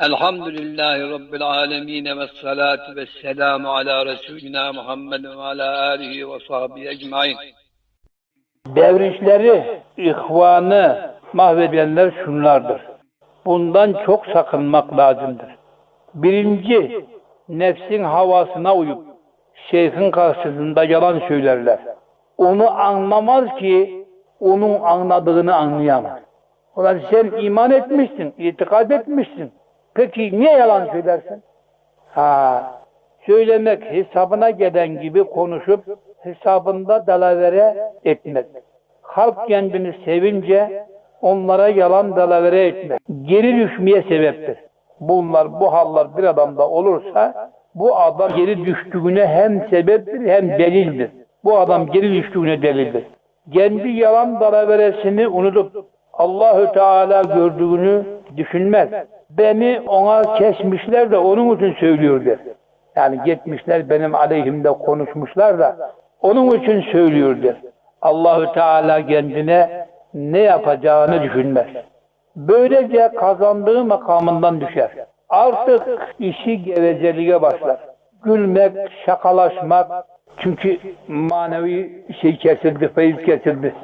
Elhamdülillahi Rabbil alemine ve salatu ve selamu ala Resulina Muhammed ve ala alihi ve sahbihi ecmain. Devrinçleri, ihvanı mahvedenler şunlardır. Bundan çok sakınmak lazımdır. Birinci, nefsin havasına uyup şeyhin karşısında yalan söylerler. Onu anlamaz ki onun anladığını anlayamaz. Ulan sen iman etmişsin, itikad etmişsin. Peki niye yalan söylersin? Ha, söylemek hesabına gelen gibi konuşup hesabında dalavere etmek. Halk kendini sevince onlara yalan dalavere etmek. Geri düşmeye sebeptir. Bunlar, bu hallar bir adamda olursa bu adam geri düştüğüne hem sebeptir hem delildir. Bu adam geri düştüğüne delildir. Kendi yalan dalaveresini unutup Allahü Teala gördüğünü düşünmez. Beni ona kesmişler de onun için söylüyor der. Yani gitmişler benim aleyhimde konuşmuşlar da onun için söylüyor der. Allahü Teala kendine ne yapacağını düşünmez. Böylece kazandığı makamından düşer. Artık işi gevezeliğe başlar. Gülmek, şakalaşmak, çünkü manevi şey kesildi, feyiz kesildi.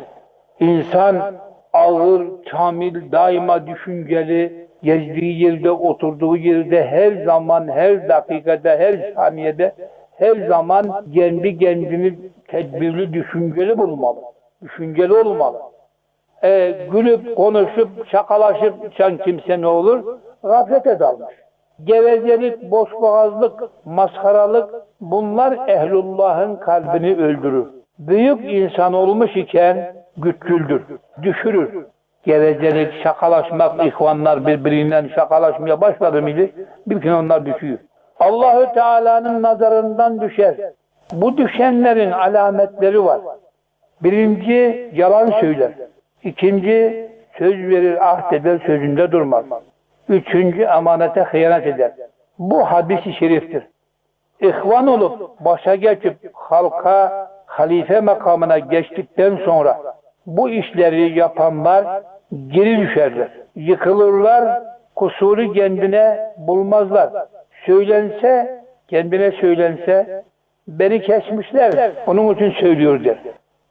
İnsan ağır, kamil, daima düşünceli, gezdiği yerde, oturduğu yerde, her zaman, her dakikada, her saniyede, her zaman kendi kendini tedbirli, düşünceli bulmalı. Düşünceli olmalı. E, gülüp, konuşup, şakalaşırken kimse ne olur? Gaflete dalmış. Gevezelik, boşboğazlık, maskaralık bunlar ehlullahın kalbini öldürür. Büyük insan olmuş iken güçlüdür, düşürür. Gevezelik, şakalaşmak, ihvanlar birbirinden şakalaşmaya başladı mıydı? Bir gün onlar düşüyor. Allahü Teala'nın nazarından düşer. Bu düşenlerin alametleri var. Birinci yalan söyler. İkinci söz verir, ahd eder, sözünde durmaz. Üçüncü emanete hıyanet eder. Bu hadisi şeriftir. İhvan olup başa geçip halka halife makamına geçtikten sonra bu işleri yapanlar geri düşerler. Yıkılırlar, kusuru kendine bulmazlar. Söylense, kendine söylense beni kesmişler, onun için söylüyor der.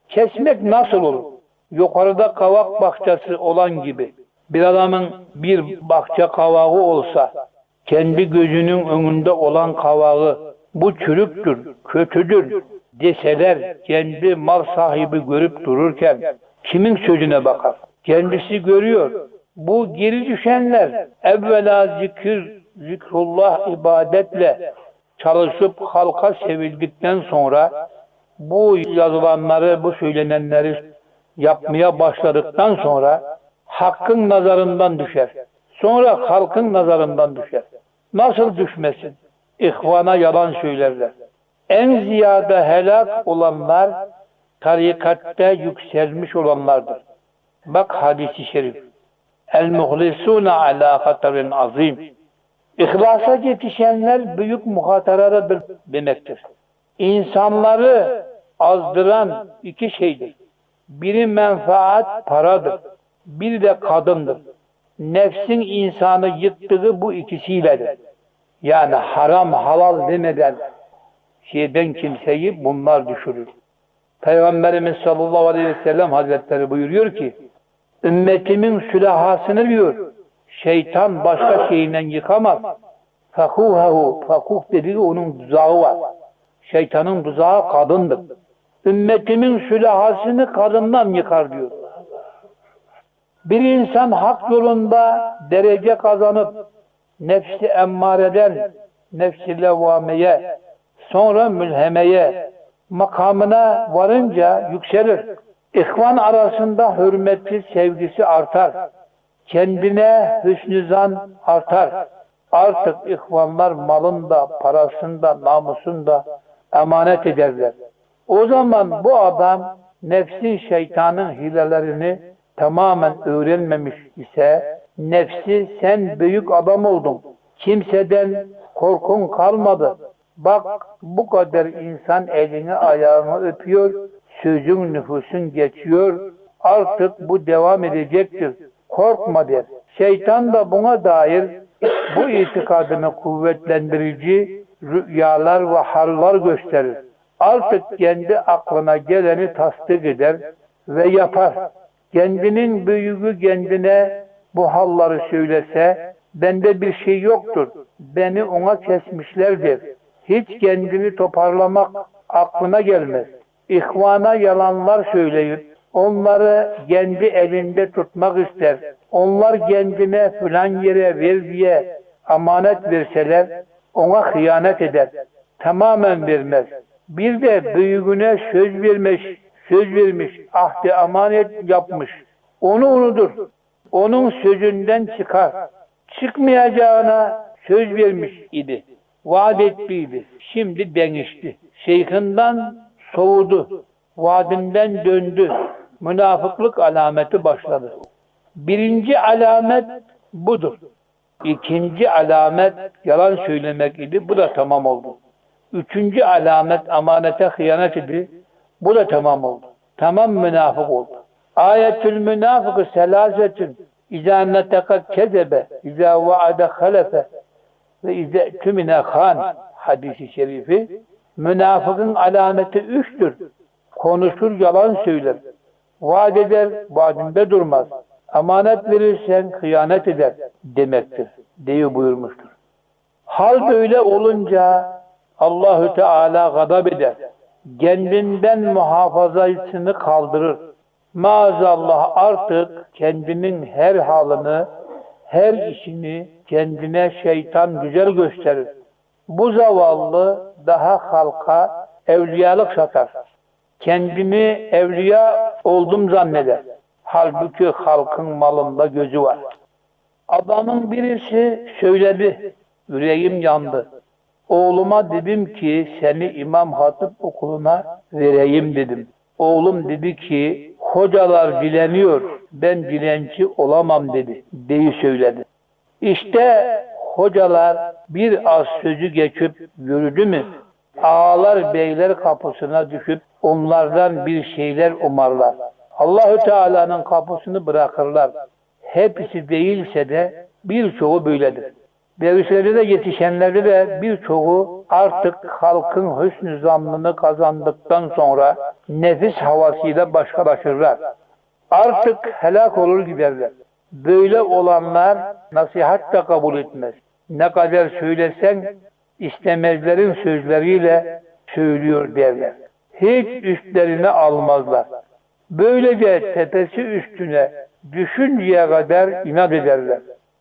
Kesmek nasıl olur? Yukarıda kavak bahçesi olan gibi bir adamın bir bahçe kavağı olsa kendi gözünün önünde olan kavağı bu çürüktür, kötüdür deseler kendi mal sahibi görüp dururken kimin sözüne bakar? Kendisi görüyor. Bu geri düşenler evvela zikir, zikrullah ibadetle çalışıp halka sevildikten sonra bu yazılanları, bu söylenenleri yapmaya başladıktan sonra hakkın nazarından düşer. Sonra halkın nazarından düşer. Nasıl düşmesin? İhvana yalan söylerler. En ziyade helak olanlar tarikatte yükselmiş olanlardır. Bak hadisi şerif. El muhlisuna ala hatarin azim. İhlasa yetişenler büyük muhataradır demektir. İnsanları azdıran iki şeydir. Biri menfaat, paradır. Bir de kadındır. Nefsin insanı yıktığı bu ikisiyledir. Yani haram, halal demeden şeyden kimseyi bunlar düşürür. Peygamberimiz sallallahu aleyhi ve sellem hazretleri buyuruyor ki ümmetimin sülahasını diyor şeytan başka şeyinden yıkamaz. Fakuhahu, fakuh dediği onun tuzağı var. Şeytanın tuzağı kadındır. Ümmetimin sülahasını kadından yıkar diyor. Bir insan hak yolunda derece kazanıp nefsi emmareden nefsi levvameye sonra mülhemeye makamına varınca yükselir. İhvan arasında hürmetli sevgisi artar. Kendine hüsnü zan artar. Artık ihvanlar malında, parasında, namusunda emanet ederler. O zaman bu adam nefsin şeytanın hilelerini tamamen öğrenmemiş ise nefsi sen büyük adam oldun. Kimseden korkun kalmadı. Bak bu kadar insan elini ayağını öpüyor, sözün nüfusun geçiyor. Artık bu devam edecektir. Korkma der. Şeytan da buna dair Bu itikadını kuvvetlendirici rüyalar ve haller gösterir. Artık kendi aklına geleni tasdik eder ve yapar. Kendinin büyüğü kendine bu halları söylese, bende bir şey yoktur, beni ona kesmişlerdir. Hiç kendini toparlamak aklına gelmez. İhvana yalanlar söyleyip, onları kendi elinde tutmak ister. Onlar kendine filan yere ver diye amanet verseler, ona hıyanet eder. Tamamen vermez. Bir de büyüğüne söz vermiş, söz vermiş, ahde amanet yapmış. Onu unutur. Onun sözünden çıkar. Çıkmayacağına söz vermiş idi. Vaat ettiydi. Şimdi denişti. Şeyhinden soğudu. Vaadinden döndü. Münafıklık alameti başladı. Birinci alamet budur. İkinci alamet yalan söylemek idi. Bu da tamam oldu. Üçüncü alamet amanete hıyanet idi. Bu da tamam oldu. Tamam münafık oldu. Ayetül münafıkı selasetün. İzâ neteka kezebe, izâ vaade halefe ve izâ tümine han hadisi şerifi. Münafıkın alameti üçtür. Konuşur yalan söyler. Vaat eder, vaadinde durmaz. Amanet verirsen hıyanet eder demektir. Diye buyurmuştur. Hal böyle olunca Allahü Teala gadab eder. Kendinden muhafazasını kaldırır. Maazallah artık kendinin her halını, her işini kendine şeytan güzel gösterir. Bu zavallı daha halka evliyalık satar. Kendini evliya oldum zanneder. Halbuki halkın malında gözü var. Adamın birisi söyledi, yüreğim yandı. Oğluma dedim ki seni İmam Hatip okuluna vereyim dedim. Oğlum dedi ki hocalar dileniyor, ben dilenci olamam dedi, deyi söyledi. İşte hocalar bir az sözü geçip yürüdü mü, ağalar beyler kapısına düşüp onlardan bir şeyler umarlar. Allahü Teala'nın kapısını bırakırlar. Hepsi değilse de birçoğu böyledir. Devrislerde de yetişenlerde de birçoğu artık halkın hüsnü zannını kazandıktan sonra nefis havasıyla başkalaşırlar. Artık helak olur giderler. Böyle olanlar nasihat da kabul etmez. Ne kadar söylesen istemezlerin sözleriyle söylüyor derler. Hiç üstlerine almazlar. Böylece tepesi üstüne düşünceye kadar inat ederler.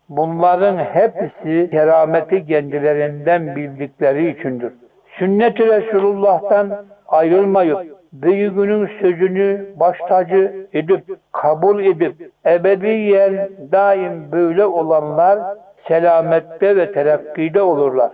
Bunların hepsi kerameti kendilerinden bildikleri içindir. Sünnet-i Resulullah'tan ayrılmayıp, büyüğünün sözünü baş tacı edip, kabul edip, ebediyen daim böyle olanlar selamette ve terakkide olurlar.